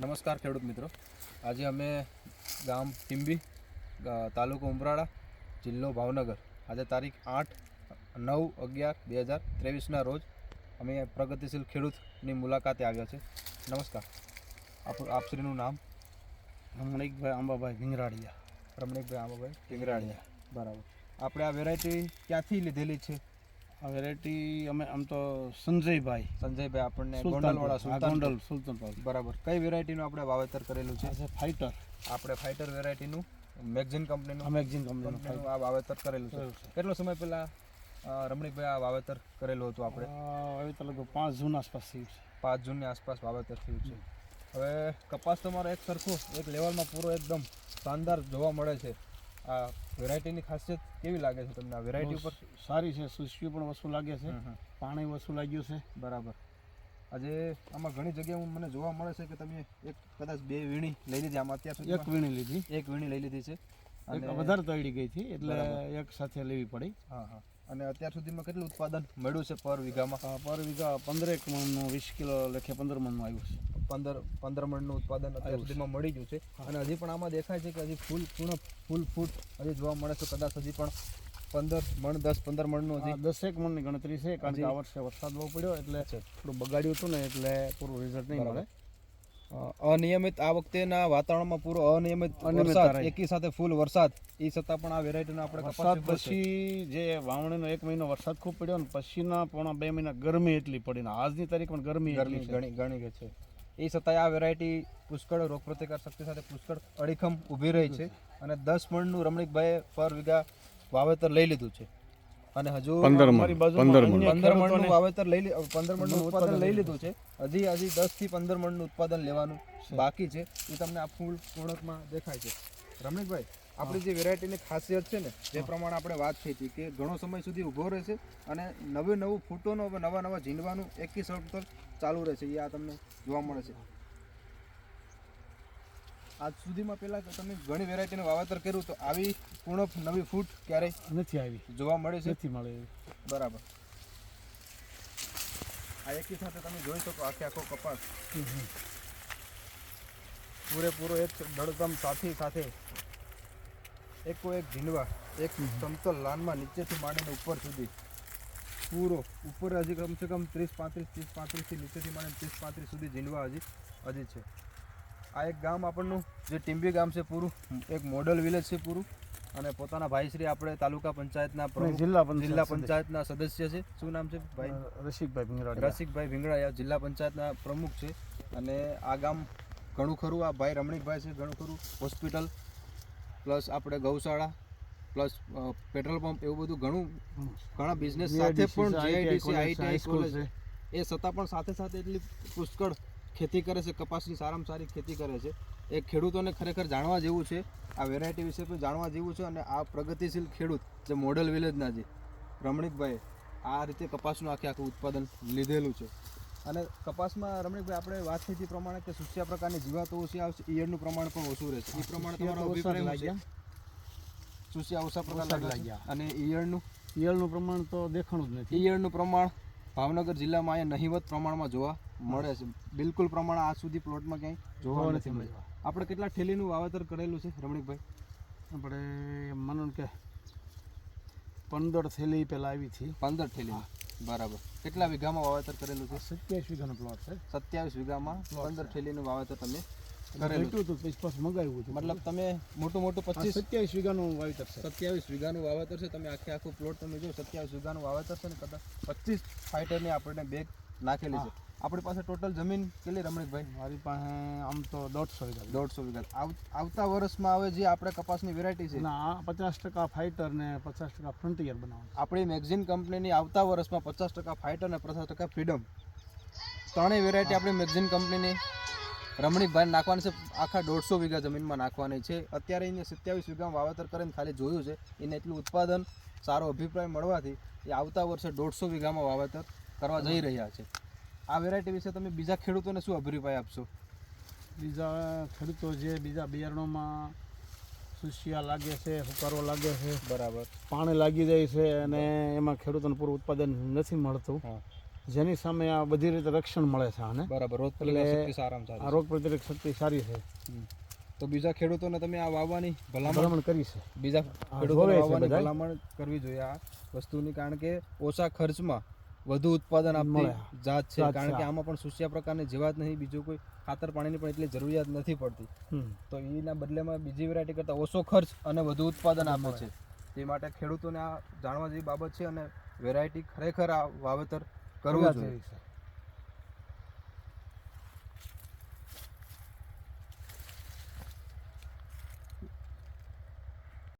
નમસ્કાર ખેડૂત મિત્રો. આજે અમે ગામ ટીંબી તાલુકો ઉમરાળા જિલ્લો ભાવનગર. આજે તારીખ આઠ નવ અગિયાર બે હજાર ત્રેવીસના રોજ અમે પ્રગતિશીલ ખેડૂતની મુલાકાતે આવ્યા છે. નમસ્કાર. આપ આપશ્રીનું નામ? રમણીકભાઈ આંબાભાઈ ભીંગરાડિયા. રમણીકભાઈ આંબાભાઈ ટીંગરાણીયા બરાબર. આપણે આ વેરાયટી ક્યાંથી લીધેલી છે? વેરાયટી અમે આમ તો સંજયભાઈ. સંજયભાઈ આપણને ગોંડલવાળા સુલતાન ગોંડલ સુલતાનપુર. બરાબર. કઈ વેરાયટીનું આપણે વાવેતર કરેલું છે? ફાઇટર આપણે ફાઇટર વેરાયટીનું મેગઝીન કંપનીનું મેગઝીન કંપનીનું આ વાવેતર કરેલું છે. કેટલો સમય પહેલા રમણીકભાઈ આ વાવેતર કરેલું હતું આપણે? વાવેતર લગભગ પાંચ જૂન આસપાસ થયું છે. પાંચ જૂનની આસપાસ વાવેતર થયું છે. હવે કપાસ તમારો એક સરખો એક લેવલમાં પૂરો એકદમ શાનદાર જોવા મળે છે. આ વેરાયટીની ખાસિયત કેવી લાગે છે તમને? આ વેરાયટી ઉપર? સારી છે સુશ્વી પણ વસ્તુ લાગે છે. પાણી વસ્તુ લાગ્યું છે. બરાબર. આજે આમાં ઘણી જગ્યાએ મને જોવા મળે છે કે તમે એક કદાચ બે વીણી લઈ લીધી આમાં અત્યાર એક વીણી લીધી. એક વીણી લઈ લીધી છે. વધારે તળી ગઈ હતી એટલે એક સાથે લેવી પડી. હા હા. અને અત્યાર સુધીમાં કેટલું ઉત્પાદન મળ્યું છે પર વીઘામાં? પર વીઘા પંદરેક મણનું વીસ કિલો લખે પંદર મણનું આવ્યું છે. પંદર પંદર મણનું ઉત્પાદન અત્યાર સુધીમાં મળી ગયું છે. અને હજી પણ આમાં દેખાય છે કે હજી ફૂલ પૂર્ણ ફૂલ ફૂટ હજી જોવા મળે છે. કદાચ હજી પણ પંદર મણ દસ પંદર મણનું હજી દસેક મણની ગણતરી છે. કારણ કે આ વર્ષે વરસાદ બહુ પડ્યો એટલે થોડું બગાડ્યું હતું ને એટલે પૂરું રિઝલ્ટ નહીં મળે. અનિયમિત આ વખતેના વાતાવરણમાં પૂરો અનિયમિત વરસાદ એકી સાથે ફૂલ વરસાદ એ છતાં પણ આ વેરાયટીનો આપણે વરસાદ. પછી જે વાવણીનો એક મહિનો વરસાદ ખૂબ પડ્યો ને પછીના પોણા બે મહિના ગરમી એટલી પડી ને આજની તારીખ પણ ગરમી ગરમી ઘણી ઘણી છે. એ છતાંય આ વેરાયટી પુષ્કળ રોગપ્રતિકાર શક્તિ સાથે પુષ્કળ અડીખમ ઊભી રહી છે અને દસ મણનું રમણીકભાઈએ પર વીઘા વાવેતર લઈ લીધું છે. અને હજુ પંદર મણનું વાવેતર લઈ પંદર મણનું મણનું ઉત્પાદન લઈ લીધું છે. હજી હજી દસથી પંદર મણનું ઉત્પાદન લેવાનું બાકી છે. એ તમને આ ફૂલ પૂર્ણકમાં દેખાય છે. રમણીકભાઈ આપણી જે વેરાયટીની ખાસિયત છે ને જે પ્રમાણે આપણે વાત થઈ હતી કે ઘણો સમય સુધી ઊભો રહેશે અને નવે નવું ફૂટોનો નવા નવા ઝીંડવાનું એકી સળતર ચાલુ રહેશે એ આ તમને જોવા મળે છે. આજ સુધીમાં પહેલાં તમે ઘણી વેરાયટીનું વાવેતર કર્યું તો આવી પૂર્ણ નવી ફૂટ ક્યારેય નથી આવી. જોવા મળે છે? નથી મળે બરાબર. આ એકી સાથે તમે જોઈ શકો આખે આખો કપાસ. પૂરેપૂરો એક દળદમ સાથી સાથે એકો એક ઝીંડવા એક સમતલ લાનમાં નીચેથી માંડીને ઉપર સુધી. પૂરો ઉપર હજી કમસે કમ ત્રીસ પાંત્રીસ ત્રીસ પાંત્રીસથી નીચેથી મને ત્રીસ પાંત્રીસ સુધી ઝીંડવા હજી હજી છે. આ એક ગામ આપણનું જે ટીમ્બી ગામ છે પૂરું એક મોડલ વિલેજ છે પૂરું અને પોતાના ભાઈશ્રી આપણે તાલુકા પંચાયતના જિલ્લા જિલ્લા પંચાયતના સદસ્ય છે. શું નામ છે ભાઈ? રસિકભાઈ ભીંગડા રસિકભાઈ ભીંગડાયા જિલ્લા પંચાયતના પ્રમુખ છે. અને આ ગામ ઘણું ખરું આ ભાઈ રમણીકભાઈ છે ઘણું ખરું હોસ્પિટલ પ્લસ આપણે ગૌશાળા પ્લસ પેટ્રોલ પંપ એવું બધું ઘણું ઘણા બિઝનેસ સાથે પણ જીઆઈડીસી આઈટીઆઈ કોલેજ એ છતાં પણ સાથે સાથે એટલી પુષ્કળ ખેતી કરે છે કપાસની સારામાં સારી ખેતી કરે છે. એ ખેડૂતોને ખરેખર જાણવા જેવું છે આ વેરાયટી વિશે પણ જાણવા જેવું છે અને આ પ્રગતિશીલ ખેડૂત જે મોડલ વિલેજના છે રમણીકભાઈ આ રીતે કપાસનું આખે આખું ઉત્પાદન લીધેલું છે. અને કપાસમાં રમણીકભાઈ આપણે વાત થઈ હતી પ્રમાણે કે સુસ્યા પ્રકારની જીવાતો ઓછી આવશે ઈયળનું પ્રમાણ પણ ઓછું રહેશે. એ પ્રમાણે તમારો અભિપ્રાય સુસ્યા ઓછા પ્રકાર લાગ્યા. અને ઈયળનું? ઈયળનું પ્રમાણ તો દેખાણું જ નથી. ઈયળનું પ્રમાણ ભાવનગર જિલ્લામાં અહીંયા નહિવત પ્રમાણમાં જોવા મળે છે. બિલકુલ પ્રમાણ આ સુધી પ્લોટમાં ક્યાંય જોવા નથી મળ્યું. આપણે કેટલા ઠેલીનું વાવેતર કરેલું છે રમણીકભાઈ? આપણે માનો કે પંદર થેલી પહેલાં આવી હતી. પંદર થેલી બરાબર. કેટલા વીઘામાં વાવેતર કરેલું છે? સત્યાવીસ વીઘાનો પ્લોટ છે. સત્યાવીસ વીઘામાં પંદર થેલીનું વાવેતર તમે ઘટ્યું હતું પછી મગાવ્યું હતું. મતલબ તમે મોટું મોટું પચીસ સત્યાવીસ વીઘાનું વાવેતર છે. સત્યાવીસ વીઘાનું વાવેતર છે. તમે આખે આખું પ્લોટ તમે જો સત્યાવીસ વીઘાનું વાવેતર છે ને કદાચ પચીસ ફાઈટરની આપણને બેગ નાખેલી છે. આપણી પાસે ટોટલ જમીન કેટલી રમણીકભાઈ? મારી પાસે આમ તો દોઢસો વીઘા. દોઢસો વીઘા. આવતા વર્ષમાં હવે જે આપણે કપાસની વેરાયટી છે ના પચાસ ટકા ફાઇટર ને પચાસ ટકા ફ્રન્ટિયર બનાવવાનું આપણી મેગઝીન કંપનીની આવતા વર્ષમાં પચાસ ટકા ફાઇટર અને પચાસ ટકા ફ્રીડમ ત્રણેય વેરાયટી આપણી મેગઝીન કંપનીની રમણીકભાઈ નાખવાની છે. આખા દોઢસો વીઘા જમીનમાં નાખવાની છે. અત્યારે એને સત્યાવીસ વીઘામાં વાવેતર કરીને ખાલી જોયું છે. એને એટલું ઉત્પાદન સારો અભિપ્રાય મળવાથી એ આવતા વર્ષે દોઢસો વીઘામાં વાવેતર કરવા જઈ રહ્યા છે. આ વેરાયટી વિશે તમે બીજા ખેડૂતોને શું અભિપ્રાય આપશો? બીજા ખેડૂતો જે બીજા બિયારણોમાં સુશિયા લાગે છે હુકારો લાગે છે બરાબર. પાણી લાગી જાય છે અને એમાં ખેડૂતોને પૂરું ઉત્પાદન નથી મળતું. જેની સામે આ બધી રીતે રક્ષણ મળે છે આને. બરાબર રોગ પ્રતિકારક શક્તિ આ રોગ પ્રતિરોધક શક્તિ સારી છે. તો બીજા ખેડૂતોને તમે આ વાવવાની ભલામણ? ભલામણ કરી છે. બીજા ખેડૂતોને વાવવાની ભલામણ કરવી જોઈએ આ વસ્તુની કારણ કે ઓછા ખર્ચમાં વધુ ઉત્પાદન આપતી જાત છે. કારણ કે આમાં પણ સુસ્યા પ્રકારની જીવાત નહીં બીજું કોઈ ખાતર પાણીની પણ એટલી જરૂરિયાત નથી પડતી. તો એના બદલેમાં બીજી વેરાયટી કરતાં ઓછો ખર્ચ અને વધુ ઉત્પાદન આપે છે. તે માટે ખેડૂતોને આ જાણવા જેવી બાબત છે અને વેરાયટી ખરેખર આ વાવેતર કરવું જોઈએ. છે.